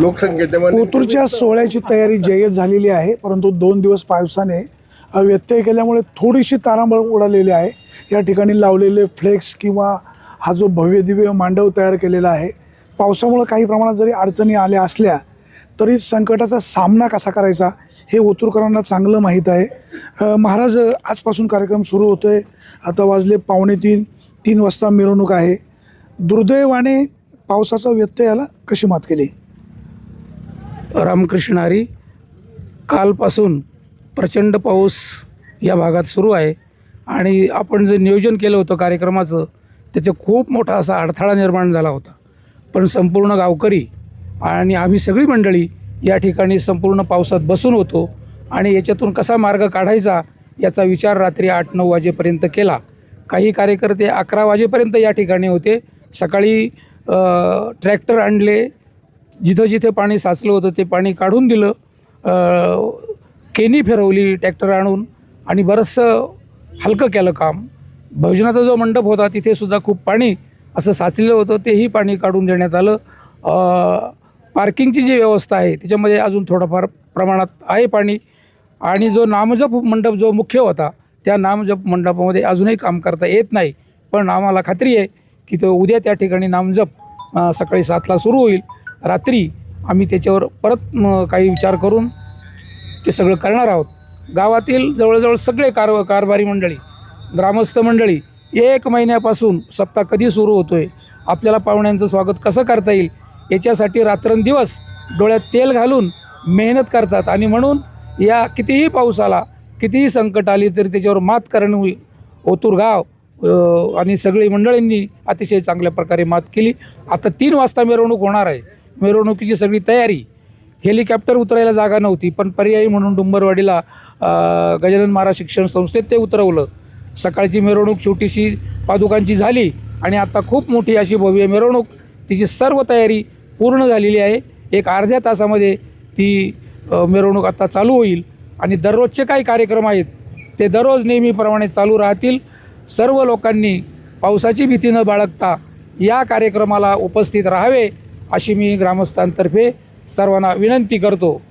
लोकसंख्येच्या मानाने ओतूरच्या सोहळ्याची तयारी जय्यत झालेली आहे परंतु दोन दिवस पावसाने व्यत्यय केल्यामुळे थोडीशी तारांबळ उडालेली आहे. या ठिकाणी लावलेले फ्लेक्स किंवा हा जो भव्य दिव्य मांडव तयार केलेला आहे पावसामुळे काही प्रमाणात जरी अडचणी आल्या असल्या तरी संकटाचा सामना कसा करायचा हे ओतूरकरांना चांगलं माहीत आहे. महाराज आजपासून कार्यक्रम सुरू होतो आहे आता वाजले पावणे तीन तीन वाजता मिरवणूक आहे. दुर्दैवाने पावसाचा व्यत्ययाला कशी मात केली? रामकृष्ण हरी कालपासून प्रचंड पाऊस या भागात सुरू आहे. आणि आपण जे नियोजन केलं होतं कार्यक्रमाचं त्याचं खूप मोठा असा अडथळा निर्माण झाला होता. पण संपूर्ण गावकरी आणि आम्ही सगळी मंडळी या ठिकाणी संपूर्ण पावसात बसून होतो. आणि याच्यातून कसा मार्ग काढायचा याचा विचार रात्री आठ नऊ वाजेपर्यंत केला. काही कार्यकर्ते अकरा वाजेपर्यंत या ठिकाणी होते. सकाळी ट्रॅक्टर आणले जिथं जिथे पाणी साचलं होतं ते पाणी काढून दिलं. केनी फिरवली ट्रॅक्टर आणून आणि बरंचसं हलकं केलं काम. भोजनाचा जो मंडप होता तिथेसुद्धा खूप पाणी असं साचलेलं होतं. तेही पाणी काढून देण्यात आलं. पार्किंगची जी व्यवस्था आहे त्याच्यामध्ये अजून थोडंफार प्रमाणात आहे पाणी. आणि जो नामजप मंडप जो मुख्य होता त्या नामजप मंडपामध्ये अजूनही काम करता येत नाही. पण आम्हाला खात्री आहे की तो उद्या त्या ठिकाणी नामजप सकाळी सातला सुरू होईल. रात्री आम्ही त्याच्यावर परत काही विचार करून ते सगळं करणार आहोत. गावातील जवळजवळ सगळे कार कारभारी मंडळी ग्रामस्थ मंडळी एक महिन्यापासून सप्ताह कधी सुरू होतो आहे आपल्याला पाहुण्यांचं स्वागत कसं करता येईल याच्यासाठी रात्रंदिवस डोळ्यात तेल घालून मेहनत करतात. आणि म्हणून या कितीही पाऊस आला कितीही संकट आली तरी त्याच्यावर मात करणं होईल. ओतूर गाव आणि सगळी मंडळींनी अतिशय चांगल्या प्रकारे मात केली. आता तीन वाजता मिरवणूक होणार आहे. मिरवणुकीची सगळी तयारी. हेलिकॉप्टर उतरायला जागा नव्हती पण पर्यायी म्हणून डुंबरवाडीला गजानन महाराज शिक्षण संस्थेत ते उतरवलं. सकाळची मिरवणूक छोटीशी पादुकांची झाली आणि आता खूप मोठी अशी भव्य मिरवणूक. तिची सर्व तयारी पूर्ण झालेली आहे. एक अर्ध्या तासामध्ये ती मिरवणूक आता चालू होईल आणि दररोजचे काही कार्यक्रम आहेत ते दररोज नेहमीप्रमाणे चालू राहतील. सर्व लोकांनी पावसाची भीती न बाळगता या कार्यक्रमाला उपस्थित राहावे. अशी मी ग्रामस्थांतर्फे सर्वांना विनंती करतो.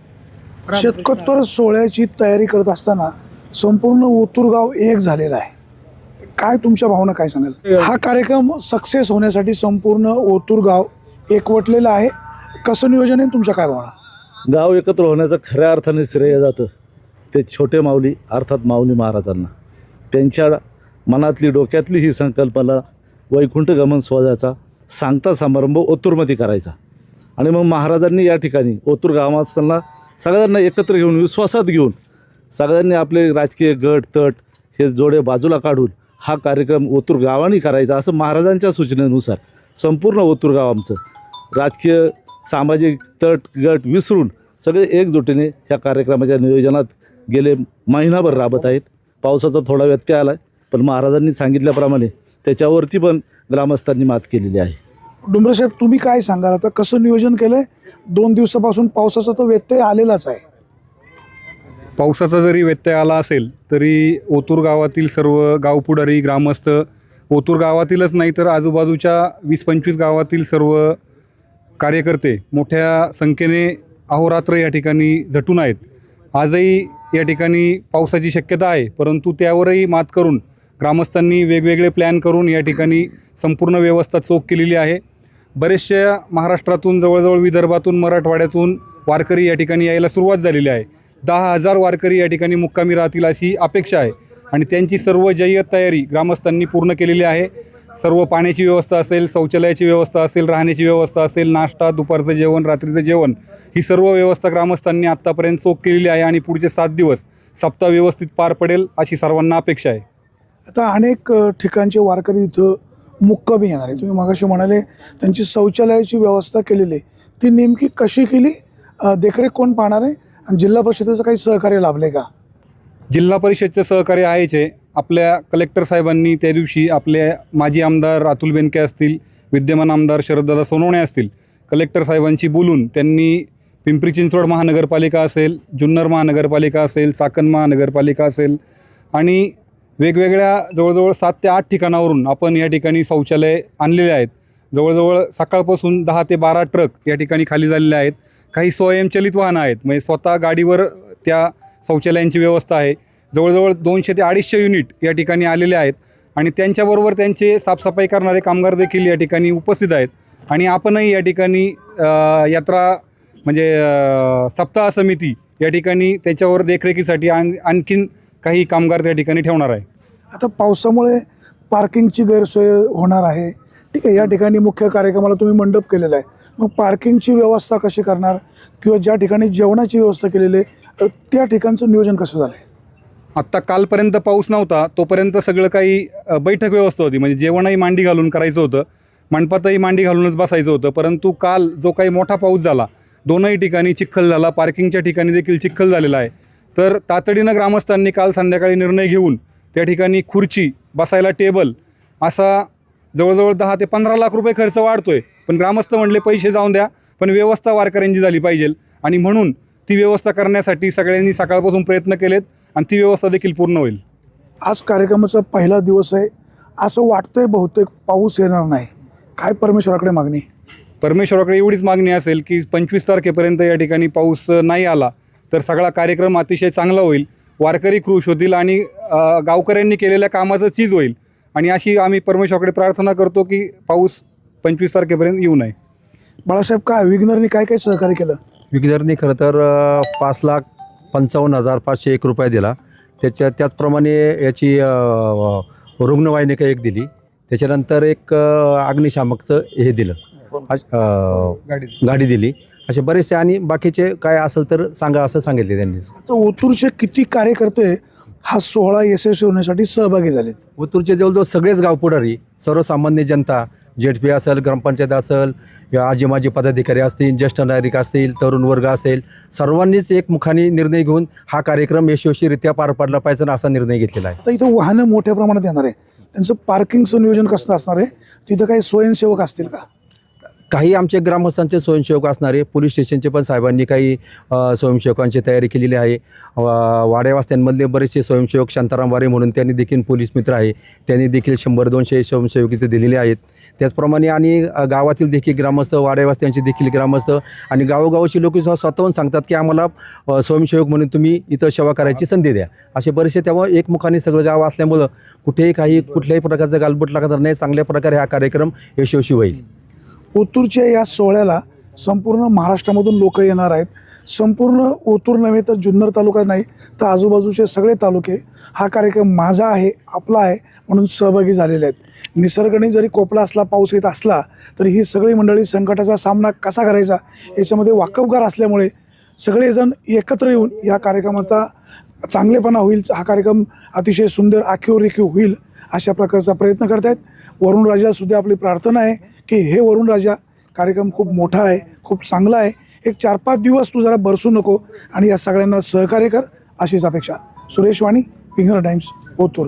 शतकोत्तर सोहळ्याची तयारी करत असताना संपूर्ण ओतूर गाव एक झालेला आहे. काय तुमच्या भावना काय सांगाल? हा कार्यक्रम सक्सेस होण्यासाठी संपूर्ण ओतूर गाव एकवटलेलं आहे. कसं नियोजन आहे तुमच्या काय भावना? गाव एकत्र होण्याचं खऱ्या अर्थाने श्रेय जातं. ते छोटे माऊली अर्थात माऊली महाराजांना. त्यांच्या मनातली डोक्यातली ही संकल्पना वैकुंठ गमन सोहळ्याचा सांगता समारंभ ओतूरमध्ये करायचा. आणि मग महाराजांनी या ठिकाणी ओतूर गावास्थांना सगळ्यांना एकत्र घेऊन विश्वासात घेऊन सगळ्यांनी आपले राजकीय गट तट हे जोडे बाजूला काढून हा कार्यक्रम ओतूर गावाने करायचा असं महाराजांच्या सूचनेनुसार संपूर्ण ओतूर गाव आमचं राजकीय सामाजिक तट गट विसरून सगळे एकजुटीने ह्या कार्यक्रमाच्या नियोजनात गेले. महिनाभर राबत आहेत. पावसाचा थोडा व्यत्यय आला आहे पण महाराजांनी सांगितल्याप्रमाणे त्याच्यावरती पण ग्रामस्थांनी मात केलेली आहे. डुंबरे साहेब तुम्ही काय सांगाल? आता कसं नियोजन केलंय? दोन दिवसापासून पावसाचा तर व्यत्यय आलेलाच आहे. पावसाचा जरी व्यत्यय आला असेल तरी ओतूर गावातील सर्व गावपुढारी ग्रामस्थ ओतूर गावातीलच नाही तर आजूबाजूच्या वीस पंचवीस गावातील सर्व कार्यकर्ते मोठ्या संख्येने अहोरात्र या ठिकाणी झटून आहेत. आजही या ठिकाणी पावसाची शक्यता आहे परंतु त्यावरही मात करून ग्रामस्थांनी वेगवेगळे प्लॅन करून या ठिकाणी संपूर्ण व्यवस्था चोख केलेली आहे. बरेचशा महाराष्ट्रातून जवळजवळ विदर्भातून मराठवाड्यातून वारकरी या ठिकाणी यायला सुरुवात झालेली आहे. दहा हजार वारकरी या ठिकाणी मुक्कामी राहतील अशी अपेक्षा आहे. आणि त्यांची सर्व जय्यत तयारी ग्रामस्थांनी पूर्ण केलेली आहे. सर्व पाण्याची व्यवस्था असेल शौचालयाची व्यवस्था असेल राहण्याची व्यवस्था असेल नाश्ता दुपारचं जेवण रात्रीचं जेवण ही सर्व व्यवस्था ग्रामस्थांनी आत्तापर्यंत चोख केलेली आहे आणि पुढचे सात दिवस सप्ताह व्यवस्थित पार पडेल अशी सर्वांना अपेक्षा आहे. आता अनेक ठिकाणचे वारकरी इथं मुक्कामी येणार आहे तुम्ही मगाशी म्हणाले त्यांची शौचालयाची व्यवस्था केलेली आहे. ती नेमकी कशी केली? देखरेख कोण पाहणार आहे? आणि जिल्हा परिषदेचं काही सहकार्य लाभले का? जिल्हा परिषदचे सहकार्य आहेचे आपल्या कलेक्टर साहेबांनी त्या दिवशी आपले माजी आमदार अतुल बेनके असतील विद्यमान आमदार शरददादा सोनवणे असतील कलेक्टर साहेबांशी बोलून त्यांनी पिंपरी चिंचवड महानगरपालिका असेल जुन्नर महानगरपालिका असेल चाकण महानगरपालिका असेल आणि वेगवेगळ्या जवळजवळ सात ते आठ ठिकाणावरून आपण या ठिकाणी शौचालय आणलेले आहेत. जवळजवळ सकाळपासून दहा ते बारा ट्रक या ठिकाणी खाली झालेले आहेत. काही स्वयंचलित वाहनं आहेत. म्हणजे स्वतः गाडीवर त्या शौचालयांची व्यवस्था आहे. जवळजवळ दोनशे ते अडीचशे युनिट या ठिकाणी आलेले आहेत आणि त्यांच्याबरोबर त्यांचे साफसफाई करणारे कामगार देखील या ठिकाणी उपस्थित आहेत. आणि आपणही या ठिकाणी यात्रा म्हणजे सप्ताह समिती या ठिकाणी त्याच्यावर देखरेखीसाठी आण आणखीन काही कामगार त्या ठिकाणी ठेवणार आहे. आता पावसामुळे पार्किंगची गैरसोय होणार आहे. ठीक आहे या ठिकाणी मुख्य कार्यक्रमाला तुम्ही मंडप केलेला आहे. मग पार्किंगची व्यवस्था कशी करणार किंवा ज्या ठिकाणी जेवणाची व्यवस्था केलेली आहे त्या ठिकाणचं नियोजन कसं झालं आहे आत्ता कालपर्यंत पाऊस नव्हता तोपर्यंत सगळं काही बैठक व्यवस्था होती. म्हणजे जेवणही मांडी घालून करायचं होतं मंडपातही मांडी घालूनच बसायचं होतं. परंतु काल जो काही मोठा पाऊस झाला दोनही ठिकाणी चिखल झाला. पार्किंगच्या ठिकाणी देखील चिखल झालेला आहे. तर तातडीनं ग्रामस्थांनी काल संध्याकाळी निर्णय घेऊन त्या ठिकाणी खुर्ची बसायला टेबल असा जवळजवळ दहा ते पंधरा लाख रुपये खर्च वाढतोय. पण ग्रामस्थ म्हणले पैसे जाऊन द्या पण व्यवस्था वारकऱ्यांची झाली पाहिजे. आणि म्हणून ती व्यवस्था करण्यासाठी सगळ्यांनी सकाळपासून प्रयत्न केलेत आणि ती व्यवस्था देखील पूर्ण होईल. आज कार्यक्रमाचा पहिला दिवस आहे. असं वाटतंय बहुतेक पाऊस येणार नाही. काय परमेश्वराकडे मागणी? परमेश्वराकडे एवढीच मागणी असेल की पंचवीस तारखेपर्यंत या ठिकाणी पाऊस नाही आला. तर सगळा कार्यक्रम अतिशय चांगला होईल. वारकरी खुश होतील आणि गावकऱ्यांनी केलेल्या कामाचं चीज होईल. आणि अशी आम्ही परमेश्वराकडे प्रार्थना करतो की पाऊस पंचवीस तारखेपर्यंत येऊ नये. बाळासाहेब काय विग्नरनी काय काय सहकार्य केलं? विग्नरनी खरं तर पाच लाख पंचावन्न हजार पाचशे एक रुपये दिला. त्याच्या त्याचप्रमाणे याची अ, रुग्णवाहिनी काही एक दिली. त्याच्यानंतर एक अग्निशामकचं हे दिलं. गाडी दिली. असे बरेचसे आणि बाकीचे काय असेल तर सांगा असं सांगितले त्यांनी. आता ओतूरचे किती कार्यकर्ते हा सोहळा यशस्वी होण्यासाठी सहभागी झालेत? ओतूरचे जवळजवळ सगळेच गाव पुढारी सर्वसामान्य जनता जेड पी असेल ग्रामपंचायत असेल या आजी माजी पदाधिकारी असतील ज्येष्ठ नागरिक असतील तरुण वर्ग असेल सर्वांनीच एक मुखाने निर्णय घेऊन हा कार्यक्रम यशस्वीरित्या पार पाडला पाहिजे असा निर्णय घेतलेला आहे. आता इथं वाहनं मोठ्या प्रमाणात येणार आहे. त्यांचं पार्किंगचं नियोजन कसं असणार आहे? तिथं काही स्वयंसेवक असतील का? काही आमचे ग्रामस्थांचे स्वयंसेवक असणारे पोलीस स्टेशनचे पण साहेबांनी काही स्वयंसेवकांची तयारी केलेली आहे. वा- वाड्यावास्त्यांमधले बरेचसे स्वयंसेवक शांताराम वारे म्हणून त्यांनी देखील पोलीस मित्र आहे. त्यांनी देखील शंभर दोनशे स्वयंसेवक इथे दिलेले आहेत. त्याचप्रमाणे आणि गावातील देखील ग्रामस्थ वाड्यावास्त्यांचे देखील ग्रामस्थ आणि गावोगावची लोक स्वतःहून सांगतात की आम्हाला स्वयंसेवक म्हणून तुम्ही इथं सेवा करायची संधी द्या. असे बरेचसे तेव्हा एकमुखाने सगळं गाव असल्यामुळं कुठेही काही कुठल्याही प्रकारचं गालबोट लागणार नाही. चांगल्या प्रकारे हा कार्यक्रम यशस्वी होईल. ओतूरच्या या सोहळ्याला संपूर्ण महाराष्ट्रामधून लोक येणार आहेत. संपूर्ण ओतूर नव्हे तर जुन्नर तालुका नाही तर आजूबाजूचे सगळे तालुके हा कार्यक्रम माझा आहे आपला आहे म्हणून सहभागी झालेले आहेत. निसर्गाने जरी कोपला असला पाऊस येत असला तरी ही सगळी मंडळी संकटाचा सामना कसा करायचा याच्यामध्ये वाकबगार असल्यामुळे सगळेजण एकत्र येऊन या कार्यक्रमाचा चांगलेपणा होईल हा कार्यक्रम अतिशय सुंदर आखीव रेखीव होईल अशा प्रकारचा प्रयत्न करत आहेत वरुण राजासुद्धा आपली प्रार्थना आहे की हे वरुण राजा कार्यक्रम खूप मोठा आहे खूप चांगला आहे. एक चार पाच दिवस तू जरा बरसू नको आणि या सगळ्यांना सहकार्य कर अशीच अपेक्षा. सुरेश वाणी पिंगर टाइम्स ओतूर